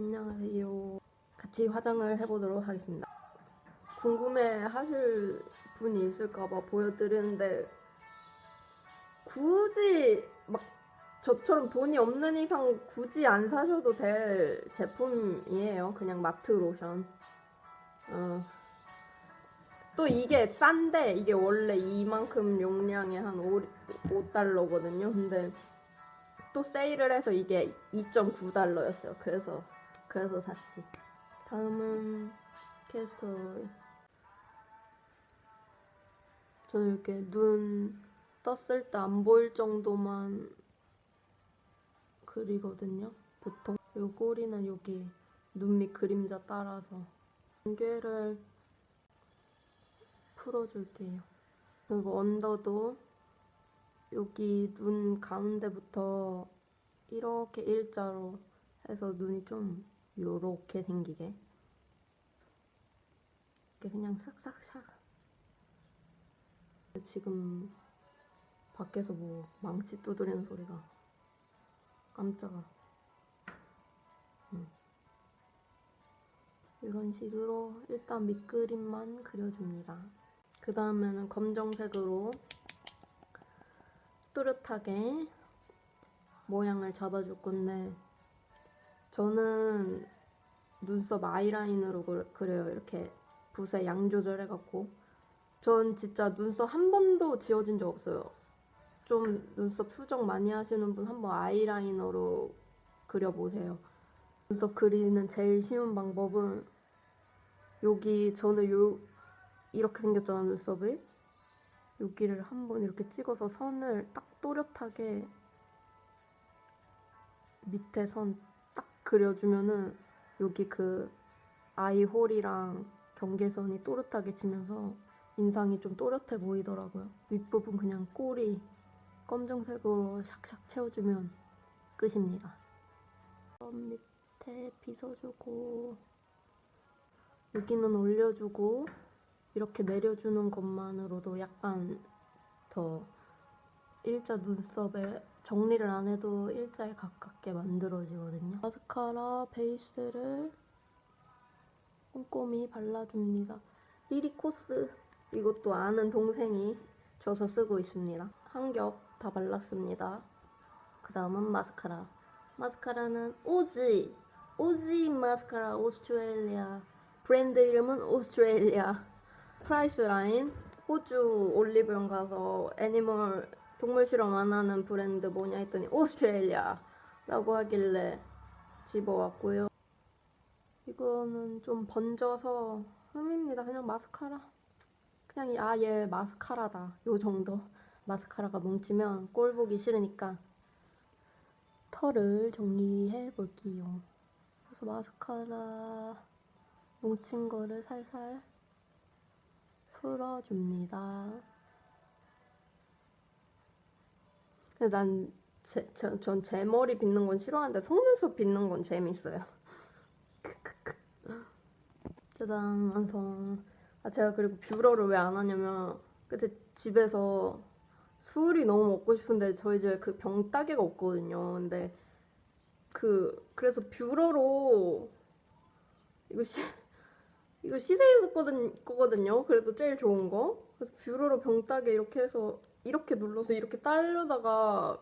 안녕하세요. 같이 화장을 해보도록 하겠습니다. 궁금해 하실 분이 있을까봐 보여드리는데, 굳이 막 저처럼 돈이 없는 이상 굳이 안 사셔도 될 제품이에요. 그냥 마트 로션. 어. 또 이게 싼데, 이게 원래 이만큼 용량이 한 5, 5달러거든요. 근데 또 세일을 해서 이게 2.9달러였어요. 그래서 그래서 샀지. 다음은 캐스터로이. 저는 이렇게 눈 떴을 때 안 보일 정도만 그리거든요. 보통 요 꼬리는 여기 눈 밑 그림자 따라서 경계를 풀어줄게요. 그리고 언더도 여기 눈 가운데부터 이렇게 일자로 해서 눈이 좀 요렇게 생기게. 이렇게 그냥 싹싹싹 지금 밖에서 뭐 망치 두드리는 소리가 깜짝아. 음. 이런 식으로 일단 밑그림만 그려줍니다. 그 다음에는 검정색으로 또렷하게 모양을 잡아줄 건데 저는 눈썹 아이라인으로 그- 그려요. 이렇게 붓에 양 조절해갖고 전 진짜 눈썹 한 번도 지워진 적 없어요. 좀 눈썹 수정 많이 하시는 분 한번 아이라이너로 그려보세요. 눈썹 그리는 제일 쉬운 방법은 여기 저는 요 이렇게 생겼잖아 눈썹이 여기를 한번 이렇게 찍어서 선을 딱 또렷하게 밑에 선딱 그려주면은 여기 그 아이 홀이랑 경계선이 또렷하게 지면서 인상이 좀 또렷해 보이더라고요. 윗부분 그냥 꼬리 검정색으로 샥샥 채워주면 끝입니다. 선 밑에 빗어주고 여기는 올려주고 이렇게 내려주는 것만으로도 약간 더 일자 눈썹에 정리를 안 해도 일자에 가깝게 만들어지거든요. 마스카라 베이스를 꼼꼼히 발라줍니다. 리리코스 이것도 아는 동생이 줘서 쓰고 있습니다. 한 겹 다 발랐습니다. 그 다음은 마스카라. 마스카라는 오지 오지 마스카라 오스트레일리아 브랜드 이름은 오스트레일리아 프라이스 라인 호주 올리브영 가서 애니멀 동물 실험 안 하는 브랜드 뭐냐 했더니 오스트레일리아라고 하길래 집어왔고요. 이거는 좀 번져서 흠입니다. 그냥 마스카라. 그냥 이 아예 마스카라다. 요 정도. 마스카라가 뭉치면 꼴 보기 싫으니까 털을 정리해 볼게요. 그래서 마스카라 뭉친 거를 살살 풀어줍니다. 근데 난 제, 저, 전 제 머리 빗는 건 싫어하는데 속눈썹 빗는 건 재밌어요. 짜잔 완성. 아 제가 그리고 뷰러를 왜 안 하냐면 그때 집에서 술이 너무 먹고 싶은데 저희 집에 그 병따개가 없거든요. 근데 그 그래서 뷰러로 이거 시 이거 시세에서 거든, 거거든요. 그래도 제일 좋은 거. 그래서 뷰러로 병따개 이렇게 해서 이렇게 눌러서 이렇게 따려다가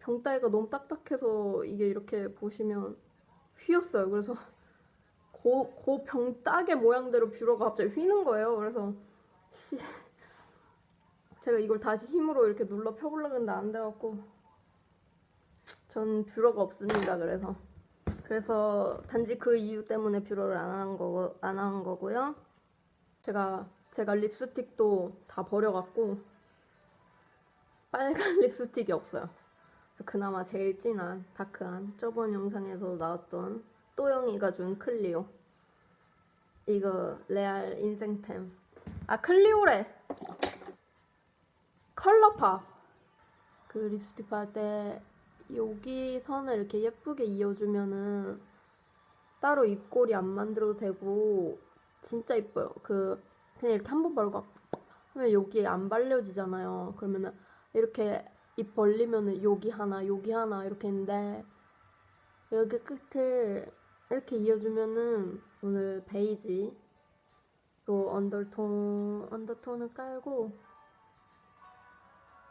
병따개가 너무 딱딱해서 이게 이렇게 보시면 휘었어요. 그래서 고, 고 병따개 모양대로 뷰러가 갑자기 휘는 거예요. 그래서 씨, 제가 이걸 다시 힘으로 이렇게 눌러 펴보려고 했는데 안 돼갖고 전 뷰러가 없습니다. 그래서 그래서 단지 그 이유 때문에 뷰러를 안 한 거고 안 한 거고요. 제가 제가 립스틱도 다 버려갖고 빨간 립스틱이 없어요. 그래서 그나마 제일 진한 다크한 저번 영상에서 나왔던 또영이가 준 클리오. 이거 레알 인생템. 아 클리오래. 컬러팝. 그 립스틱 바를 때 여기 선을 이렇게 예쁘게 이어주면은 따로 입꼬리 안 만들어도 되고 진짜 이뻐요. 그 그냥 이렇게 한 번 바르고 하면 여기에 안 발려지잖아요. 그러면은 이렇게 입 벌리면은 여기 하나, 여기 하나 이렇게 있는데 여기 끝을 이렇게 이어주면은 오늘 베이지로 언더톤 언더톤을 깔고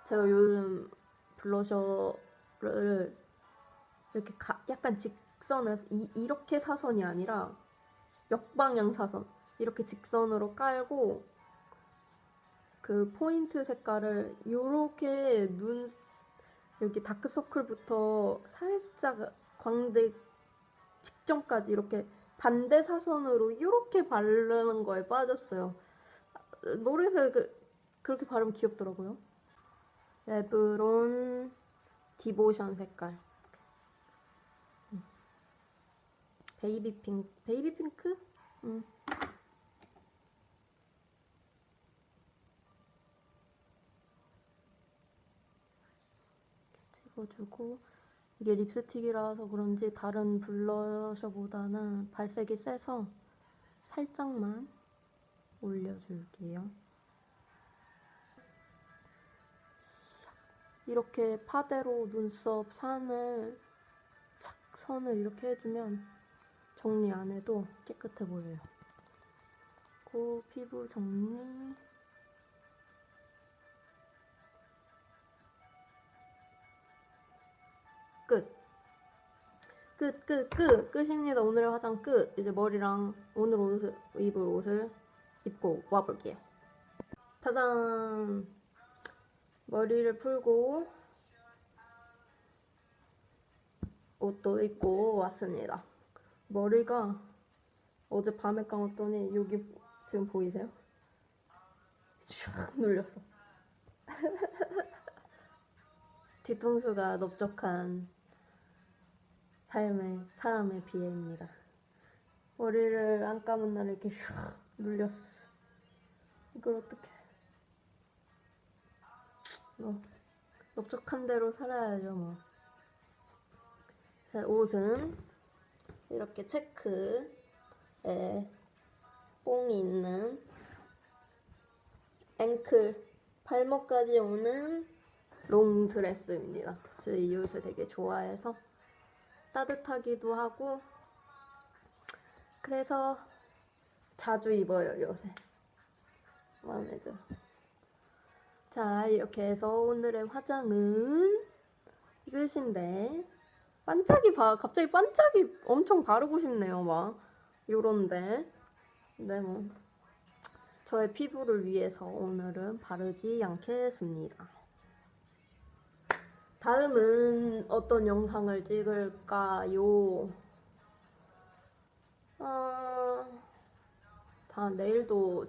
제가 요즘 블러셔를 이렇게 가- 약간 직선에서 이, 이렇게 사선이 아니라 역방향 사선 이렇게 직선으로 깔고 그 포인트 색깔을 요렇게 눈 여기 다크서클부터 살짝 광대 직전까지 이렇게 반대 사선으로 이렇게 바르는 거에 빠졌어요. 모르겠어요. 그, 그렇게 바르면 귀엽더라고요. 레브론 디보션 색깔. 음. 베이비 핑크, 베이비 핑크? 음. 찍어주고 이게 립스틱이라서 그런지 다른 블러셔보다는 발색이 세서 살짝만 올려줄게요. 이렇게 파데로 눈썹 산을 착 선을 이렇게 해주면 정리 안 해도 깨끗해 보여요. 그 피부 정리. 끝, 끝, 끝. 끝입니다. 오늘의 화장 끝. 이제 머리랑 오늘 옷을, 입을 옷을 입고 와볼게요. 짜잔. 머리를 풀고 옷도 입고 왔습니다. 머리가 어제 밤에 감았더니 여기 지금 보이세요? 슉 눌렸어. 뒤통수가 넓적한 삶의 사람의 비애입니다. 머리를 안 감은 날 이렇게 슉 눌렸어. 이걸 어떻게? 뭐 넓적한 대로 살아야죠 뭐. 자 옷은 이렇게 체크에 뽕이 있는 앵클 발목까지 오는 롱 드레스입니다. 저이 옷을 되게 좋아해서 따뜻하기도 하고 그래서 자주 입어요 요새 마음에 들어. 자 이렇게 해서 오늘의 화장은 끝인데 반짝이 봐 갑자기 반짝이 엄청 바르고 싶네요 막 요런데 근데 뭐 저의 피부를 위해서 오늘은 바르지 않겠습니다. 다음은 어떤 영상을 찍을까요? 어, 다 내일도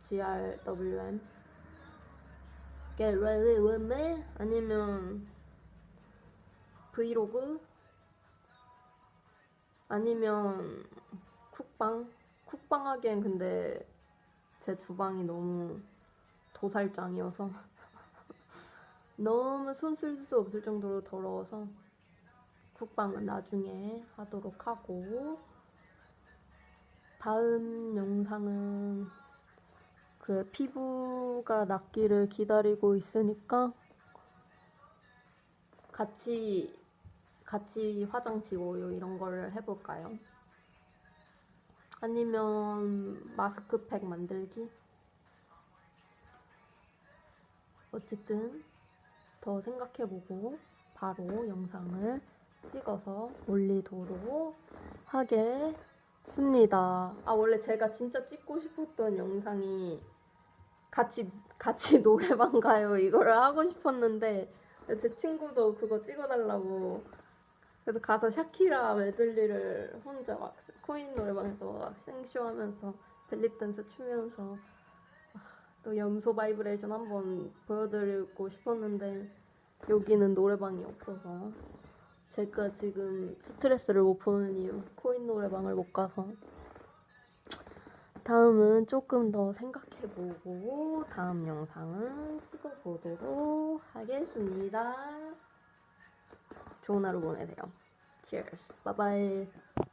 GRWM Get ready with me? 아니면 브이로그? 아니면 쿡방? 쿡방 하기엔 근데 제 주방이 너무 도살장이어서 너무 손 쓸 수 없을 정도로 더러워서 국방은 나중에 하도록 하고 다음 영상은 그 피부가 낫기를 기다리고 있으니까 같이 같이 화장 지워요 이런 걸 해볼까요? 아니면 마스크팩 만들기? 어쨌든 더 생각해보고 바로 영상을 찍어서 올리도록 하겠습니다. 아 원래 제가 진짜 찍고 싶었던 영상이 같이 같이 노래방 가요 이거를 하고 싶었는데 제 친구도 그거 찍어달라고 그래서 가서 샤키라 메들리를 혼자 막 코인 노래방에서 막 생쇼 하면서 벨리 댄스 추면서 또 염소 바이브레이션 한번 보여드리고 싶었는데 여기는 노래방이 없어서 제가 지금 스트레스를 못 푸는 이유 코인 노래방을 못 가서 다음은 조금 더 생각해보고 다음 영상은 찍어보도록 하겠습니다. 좋은 하루 보내세요. Cheers. Bye bye.